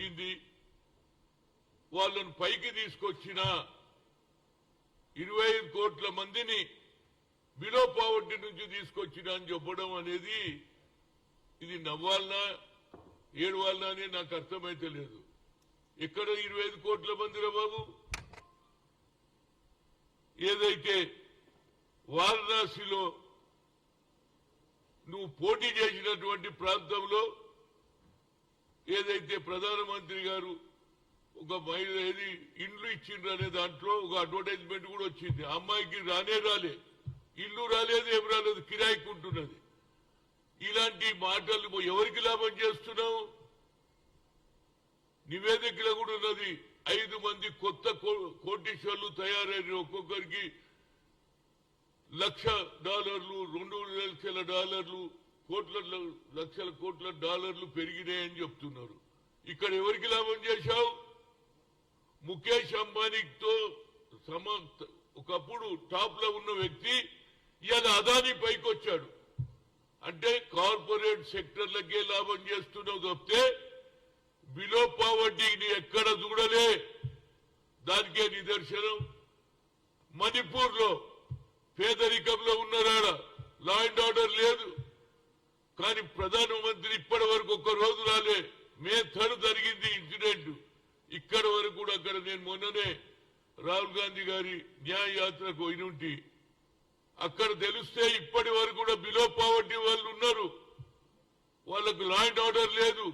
జరిగింది. వాళ్ళను పైకి తీసుకొచ్చిన ఇరవై ఐదు కోట్ల మందిని బిలో పావర్టీ నుంచి తీసుకొచ్చిన అని చెప్పడం అనేది ఇది నవ్వాలనా ఏడవాలనా అని నాకు అర్థమైతే లేదు. ఎక్కడ ఇరవై ఐదు కోట్ల మందిరా బాబు? ఏదైతే వారణాసిలో నువ్వు పోటీ చేసినటువంటి ప్రాంతంలో ఏదైతే ప్రధానమంత్రి గారు ఒక మహిళ ఏది ఇండ్లు ఇచ్చిండ్రు అనే దాంట్లో ఒక అడ్వర్టైజ్మెంట్ కూడా వచ్చింది. అమ్మాయికి రానే రాలే. ఇల్లు రాలేదు ఏం రాలేదు కిరాయికి ఉంటున్నది. ఇలాంటి మాటలు ఎవరికి లాభం చేస్తున్నావు? నివేదికలో కూడా ఉన్నది. ఐదు మంది కొత్త కో- కోటీశ్వర్లు తయారైన ఒక్కొక్కరికి లక్ష డాలర్లు రెండు లక్షల డాలర్లు కోట్ల లక్షల కోట్ల డాలర్లు పెరిగినాయని చెప్తున్నారు. ఇక్కడ ఎవరికి లాభం చేశావు? ముఖేష్ అంబానీతో సమ ఒకప్పుడు టాప్లో ఉన్న వ్యక్తి ఇవాళ అదాని పైకి వచ్చాడు అంటే కార్పొరేట్ సెక్టర్లకే లాభం చేస్తున్నావు తప్పితే బిలో పావర్టీని ఎక్కడ చూడలే? దానికే నిదర్శనం. మణిపూర్లో పేదరికంలో ఉన్నారాడ లా అండ్ ఆర్డర్ లేదు. కానీ ప్రధానమంత్రి ఇప్పటి వరకు ఒక్క రోజు రాలే. మే థర్డ్ జరిగింది ఇన్సిడెంట్. ఇక్కడ వరకు కూడా అక్కడ నేను మొన్ననే రాహుల్ గాంధీ గారి న్యాయ యాత్రకు పోయినుంటి. అక్కడ తెలిస్తే ఇప్పటి వరకు కూడా బిలో పావర్టీ వాళ్ళు ఉన్నారు. వాళ్ళకు లా అండ్ ఆర్డర్ లేదు.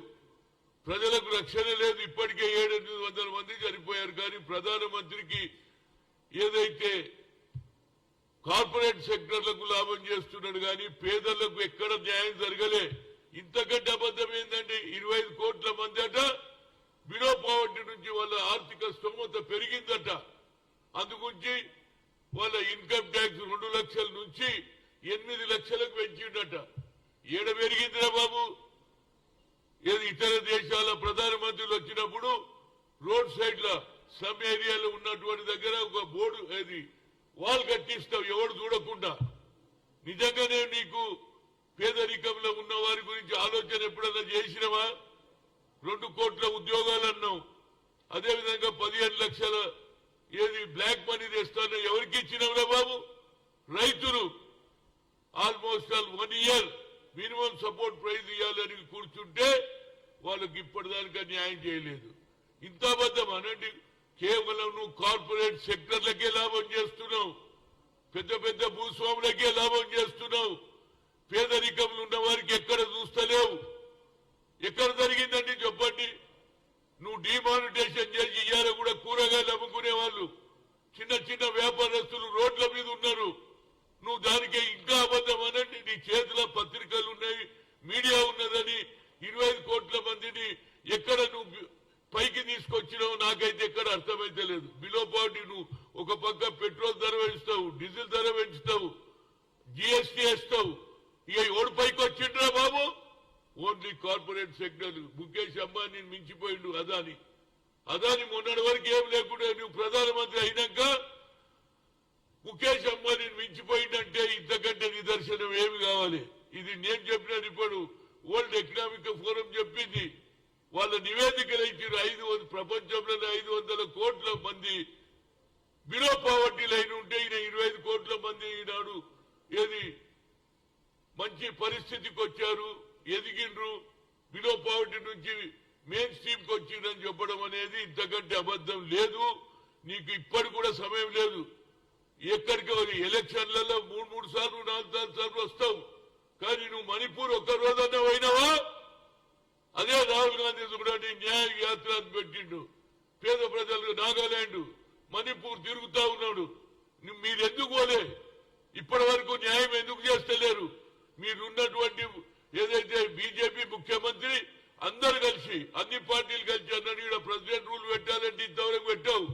ప్రజలకు రక్షణ లేదు. ఇప్పటికే ఏడెనిమిది వందల మంది చనిపోయారు. కానీ ప్రధానమంత్రికి ఏదైతే కార్పొరేట్ సెక్టర్లకు లాభం చేస్తున్నాడు కానీ పేదలకు న్యాయం జరగలే. ఇంతకంటే అబద్ధం ఏంటంటే ఇరవై ఐదు కోట్ల మంది అట బిలో పావర్టీ నుంచి వాళ్ళ ఆర్థిక స్తోమత పెరిగిందట. అందుగురించి వాళ్ళ ఇన్కమ్ ట్యాక్స్ రెండు లక్షల నుంచి ఎనిమిది లక్షలకు పెంచిండట. ఏడ పెరిగిందిరా బాబు? ఇతర దేశాల ప్రధానమంత్రులు వచ్చినప్పుడు రోడ్ సైడ్లో సమ్ ఏరియాలో ఉన్నటువంటి దగ్గర ఒక బోర్డు అది వాల్ కట్టిస్తావు ఎవడు చూడకుండా. నిజంగానే నీకు పేదరికంలో ఉన్న వారి గురించి ఆలోచన ఎప్పుడన్నా చేసినవా? రెండు కోట్ల ఉద్యోగాలు అన్నావు. అదేవిధంగా పదిహేను లక్షల ఏది బ్లాక్ మనీ తెస్తానో ఎవరికి ఇచ్చినవరా బాబు? రైతులు. Almost all one year minimum support price ఇవ్వాలని కూర్చుంటే వాళ్ళకి ఇప్పటిదానికా న్యాయం చేయలేదు. ఇంత అబద్ధం అనండి. కేవలం నువ్వు కార్పొరేట్ సెక్టర్లకే లాభం చేస్తున్నావు. పెద్ద పెద్ద భూస్వాములకే లాభం చేస్తున్నావు. పేదరికంలో ఉన్న వారికి ఎక్కడ చూస్తలేవు. ఎక్కడ జరిగిందండి చెప్పండి. నువ్వు డిమానిటేషన్ చేసి ఇయ్యాల కూడా కూరగాయలు అమ్ముకునే వాళ్ళు. చిన్న చిన్న వ్యాపారస్తులు రోడ్ల మీద ఉన్నారు. నువ్వు దానికి ఇంకా అబద్ధం అనండి. నీ చేతిలో పత్రికలు ఉన్నాయి. మీడియా ఉన్నదని ఇరవై ఐదు కోట్ల మందిని ఎక్కడ నువ్వు పైకి తీసుకొచ్చినావు నాకైతే ఎక్కడ అర్థమైతే లేదు. బిలో పార్టీ నువ్వు ఒక పక్క పెట్రోల్ ధర పెంచుతావు డీజిల్ ధర పెంచుతావు జిఎస్టీ వేస్తావు. ఇక ఓడి పైకి వచ్చిండ్రా బాబు? Only corporate sector Mukesh Ambani మించిపోయిండు Adani. Adani మొన్నటి వరకు ఏం లేకుండా నువ్వు ప్రధానమంత్రి అయినాక ముఖేష్ అంబానీ మించిపోయిందంటే ఇంతకంటే నిదర్శనం ఏమి కావాలి? ఇది నేను చెప్పినాను ఇప్పుడు వరల్డ్ ఎకనామిక్ ఫోరం చెప్పింది. వాళ్ళ నివేదికలు ఇచ్చారు ఐదు ప్రపంచంలోనే ఐదు వందల కోట్ల మంది బిలో పావర్టీ లైన్ ఉంటే ఈయన ఇరవై ఐదు కోట్ల మంది ఈనాడు ఏది? మంచి పరిస్థితికి వచ్చారు ఎదిగిండ్రు. బిలో పావర్టీ నుంచి మెయిన్ స్ట్రీమ్కి వచ్చిందని చెప్పడం అనేది ఇంతకంటే అబద్ధం లేదు. నీకు ఇప్పటి కూడా సమయం లేదు. ఎక్కడికి ఎలక్షన్లలో మూడు మూడు సార్లు నాలుగు నాలుగు సార్లు వస్తావు. కానీ నువ్వు మణిపూర్ ఒక్క రోజన్నా పోయినావా? అదే రాహుల్ గాంధీ చూడండి న్యాయ యాత్ర పెట్టిండు. పేద ప్రజలకు నాగాలాండ్ మణిపూర్ తిరుగుతా ఉన్నాడు. ని- మీరు ఎందుకు పోలే? ఇప్పటి వరకు న్యాయం ఎందుకు చేస్తలేరు? మీరున్నటువంటి ఏదైతే బీజేపీ ముఖ్యమంత్రి అందరు కలిసి అన్ని పార్టీలు కలిసి అన్నాడు ఇక్కడ ప్రెసిడెంట్ రూల్ పెట్టాలంటే ఇంతవరకు పెట్టావు.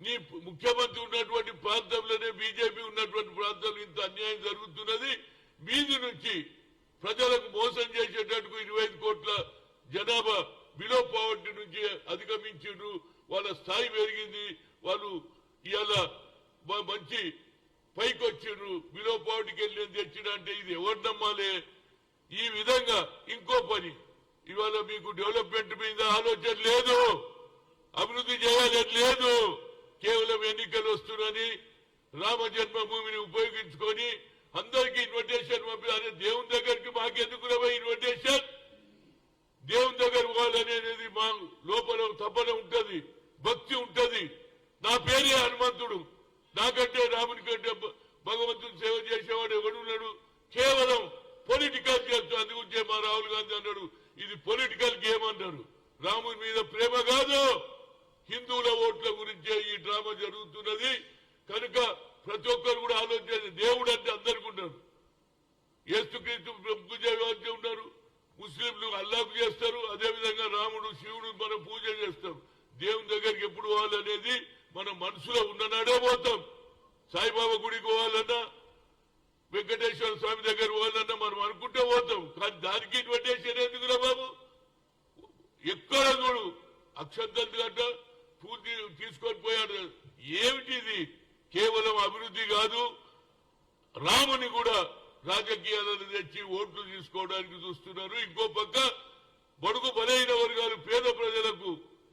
నీ ముఖ్యమంత్రి ఉన్నటువంటి ప్రాంతంలోనే బీజేపీ ఉన్నటువంటి ప్రాంతంలో ఇంత అన్యాయం జరుగుతున్నది. మీది నుంచి ప్రజలకు మోసం చేసేటట్టుకు ఇరవై ఐదు కోట్ల జనాభా బిలో పావర్టీ నుంచి అధిగమించిండ్రు. వాళ్ళ స్థాయి పెరిగింది. వాళ్ళు ఇవాళ మంచి పైకి వచ్చిండ్రు బిలో పావర్టీకి అంటే ఇది ఎవరు నమ్మాలి ఈ విధంగా ఇంకో పని. ఇవాళ మీకు డెవలప్మెంట్ మీద ఆలోచన లేదు. అభివృద్ధి చేయాలని లేదు. కేవలం ఎన్నికలు వస్తున్నని రామ జన్మభూమిని ఉపయోగించుకొని అందరికీ ఇన్విటేషన్ పంపి అరే దేవుని దగ్గరికి మాకెందుకు రవ ఇన్విటేషన్ దేవుని దగ్గర పోవాలనేది మా లోపల తపన ఉంటది భక్తి ఉంటది నా పేరే హనుమంతుడు నాకంటే రాముని కంటే భ- భగవంతుని సేవ చేసేవాడు ఎవడున్నాడు కేవలం పొలిటికల్ చేస్తూ అందుగురించే మా రాహుల్ గాంధీ అన్నాడు ఇది పొలిటికల్ గేమ్ అన్నాడు రాముడి మీద ప్రేమ కాదు. హిందువుల ఓట్ల గురించే ఈ డ్రామా జరుగుతున్నది. కనుక ప్రతి ఒక్కరు కూడా ఆలోచించాలి దేవుడు అంటే అందరికీ ఉన్నారు ఏసుక్రీస్తు పూజ ఉన్నారు. ముస్లింలు అల్లాకు చేస్తారు. అదేవిధంగా రాముడు శివుడు మనం పూజ చేస్తాం. దేవుని దగ్గరికి ఎప్పుడు పోవాలనేది మన మనసులో ఉన్ననాడే పోతాం. సాయిబాబా గుడికి పోవాలన్నా వెంకటేశ్వర స్వామి దగ్గర పోవాలన్నా మనం అనుకుంటే పోతాం. కానీ దానికి ఇటువంటి ఎందుకురా బాబు? ఎక్కడ చూడు అక్షంతలు గట్ట పూర్తి తీసుకొని పోయాడు ఏమిటి ఇది కేవలం అభివృద్ధి కాదు రాముని కూడా రాజకీయాలను తెచ్చి ఓట్లు తీసుకోవడానికి చూస్తున్నారు. ఇంకో పక్క బడుగు బలైన వర్గాలు పేద ప్రజలకు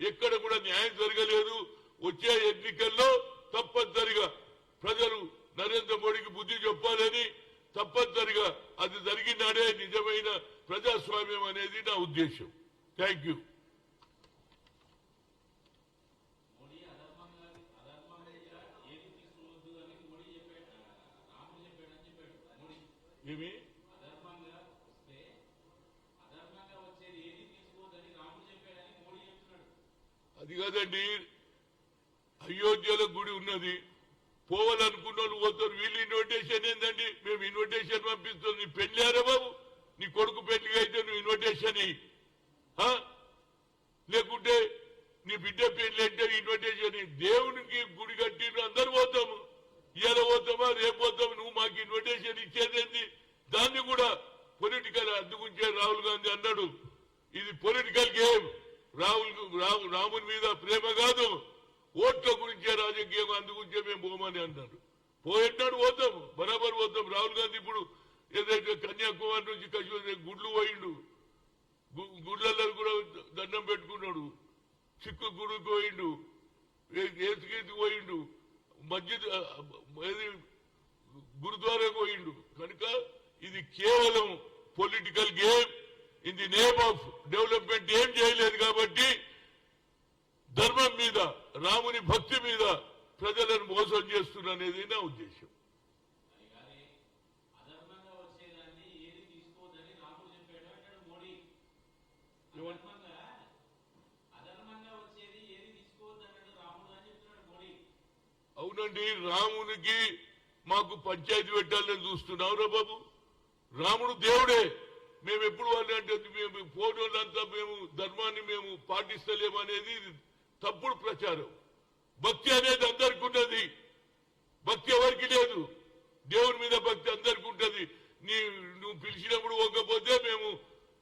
ఎక్కడ కూడా న్యాయం జరగలేదు వచ్చే ఎన్నికల్లో తప్పనిసరిగా ప్రజలు నరేంద్ర మోడీకి బుద్ధి చెప్పాలని తప్పనిసరిగా అది జరిగినాడే నిజమైన ప్రజాస్వామ్యం అనేది నా ఉద్దేశం థ్యాంక్ యూ మోడీ అధర్మంగా అధర్మం దగ్గర ఏది తీసుకోవద్దు అని మోడీ చెప్పాడు రాముడు చెప్పాడని చెప్పాడు మోడీ ఏమి అధర్మంగా వస్తే అధర్మంగా వచ్చేది ఏది తీసుకోవద్దని రాముడు చెప్పాడని మోడీ అది కాదండి. అయోధ్యలో గుడి ఉన్నది. పోవాలనుకున్న వాళ్ళు పోతారు. వీళ్ళు ఇన్విటేషన్ ఏంటండి మేము ఇన్విటేషన్ పంపిస్తుంది పెళ్ళారా బాబు? నీ కొడుకు పెళ్ళి అయితే నువ్వు ఇన్విటేషన్ ఇయ్యి. ఆ? లేకుంటే నీ బిడ్డ పెళ్ళి అంటే ఇన్విటేషన్ దేవునికి గుడి కట్టి అందరు పోతాము. ఇవాళ పోతామా రేపు పోతాము? నువ్వు మాకు ఇన్విటేషన్ ఇచ్చేదేంది దాన్ని కూడా పొలిటికల్ అందుకుంటే రాహుల్ గాంధీ అన్నాడు. ఇది పొలిటికల్ గేమ్ రాహుల్ రాము రాముని మీద ప్రేమ కాదు. ఓట్ల గురించే రాజకీయం అందుగురించే మేము పోమని అన్నాడు. పోయినాడు పోతాం బరాబర్ పోతాం. రాహుల్ గాంధీ ఇప్పుడు ఏదైతే కన్యాకుమారి నుంచి కశ్మీర్ గుడ్లు పోయిండు. గు- గుడ్లలో కూడా దండం పెట్టుకున్నాడు. చిక్కు గుడికి పోయిండు. ఏ- ఏసుకీతికి పోయిండు. మస్జిద్ గురుద్వారా ఏది గురుద్వారాకు పోయిండు. కనుక ఇది కేవలం political game. In the name of development ఏం చేయలేదు కాబట్టి ధర్మం మీద రాముని భక్తి మీద ప్రజలను మోసం చేస్తున్ననేది నా ఉద్దేశం అది కాదే అధర్మంగా వచ్చేదాన్ని ఏది తీసుకోవద్దని రాముడు చెప్పాడు అంటాడు మోడీ అధర్మంగా అధర్మంగా వచ్చేది ఏది తీసుకోవద్దన్నాడు రాముడు అని చెప్తున్నాడు మోడీ అవునండి రామునికి మాకు పంచాయతీ పెట్టాలని చూస్తున్నావురా బాబు. రాముడు దేవుడే. మేము ఎప్పుడు వాళ్ళు అంటే మేము ఫోటోలంతా మేము ధర్మాన్ని మేము పాటిస్తలేమనేది తప్పుడు ప్రచారం. భక్తి అనేది అందరికి ఉన్నది. భక్తి ఎవరికి లేదు? దేవుని మీద భక్తి అందరికి ఉంటది. నీ నువ్వు పిలిచినప్పుడు పోకపోతే మేము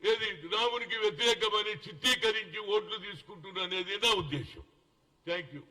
ఏది రామునికి వ్యతిరేకమని చిత్రీకరించి ఓట్లు తీసుకుంటున్నా అనేది నా ఉద్దేశం. Thank you